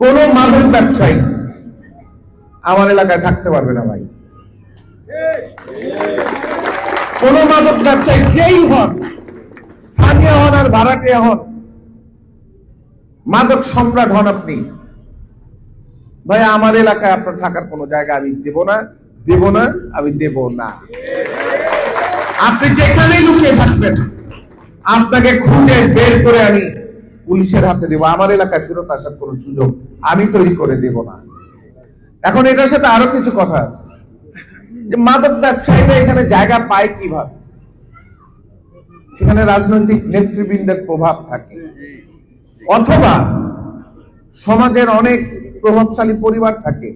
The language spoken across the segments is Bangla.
কোন মাদক ব্যবসায়ী আমার এলাকায় থাকতে পারবে না ভাই। কোন মাদক ব্যবসায়ী যেই হন, স্থানীয় হন আর ভাড়াটিয়া হন, মাদক সম্রাট হন আপনি। ভাই, আমার এলাকায় আপনার থাকার কোনো জায়গা আমি দেব না দেব না, আমি দেব না। আপনি যেখানেই লুকিয়ে থাকবেন, আপনাকে খুঁজে বের করে আমি পুলিশের হাতে দেব, আমার এলাকায় ফেরত আসার কোনো সুযোগ আমি তৈরি করে দেব না। এখন এটার সাথে আরও কিছু কথা আছে। যে মাদক ব্যবসায়ীরা এখানে জায়গা পায় কীভাবে? সেখানে রাজনৈতিক নেতৃবৃন্দের প্রভাব থাকে। অথবা সমাজের অনেক প্রভাবশালী পরিবার থাকে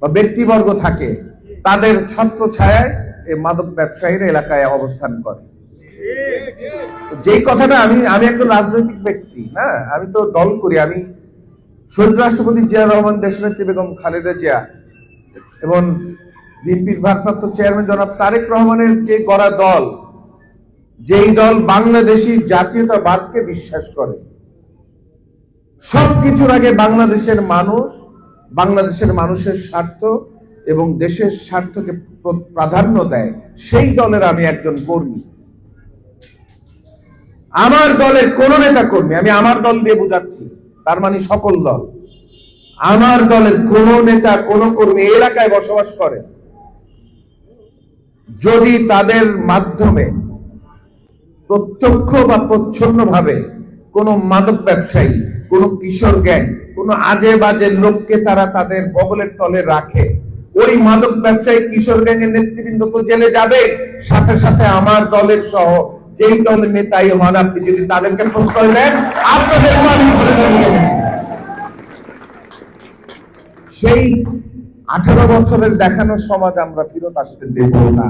বা ব্যক্তিবর্গ থাকে, তাদের ছত্র ছায়ায় এই মাদক ব্যবসায়ীরা এলাকায় অবস্থান করে। যেই কথাটা আমি আমি একজন রাজনৈতিক ব্যক্তি, না? আমি তো দল করি, আমি শহীদ রাষ্ট্রপতি জিয়া রহমান, দেশনেত্রী বেগম খালেদা জিয়া এবং বিএনপির ভারপ্রাপ্ত চেয়ারম্যান জনাব তারেক রহমানের যে গড়া দল, যেই দল বাংলাদেশি জাতীয়তাবাদকে বিশ্বাস করে। সবকিছুর আগে বাংলাদেশের মানুষ, বাংলাদেশের মানুষের স্বার্থ এবং দেশের স্বার্থকে প্রাধান্য দেয়। সেই দলের আমি একজন কর্মী। আমার দলের কোন নেতা কর্মী, আমি আমার দল দিয়ে বোঝাচ্ছি, তার মানে সকল দল, আমার দলের কোন নেতা, কোন কর্মী এলাকায় বসবাস করে। যদি তাদের মাধ্যমে প্রত্যক্ষ বা প্রচ্ছন্ন ভাবে কোন মাদক ব্যবসায়ী, কোন কিশোর গ্যাং, কোন আজে বাজে লোককে তারা তাদের বগলের তলে রাখে, ওই মাদক ব্যবসায়ী, কিশোর গ্যাংয়ের নেতৃবৃন্দ তো জেলে যাবে। সাথে সাথে আমার দলের সহ যেই দলের নেতাই হন আপনি যদি তাদেরকে প্রশ্রয় দেন, আপনাদের। সেই আঠারো বছরের দেখানো সমাজ আমরা ফিরত আসতে দেব না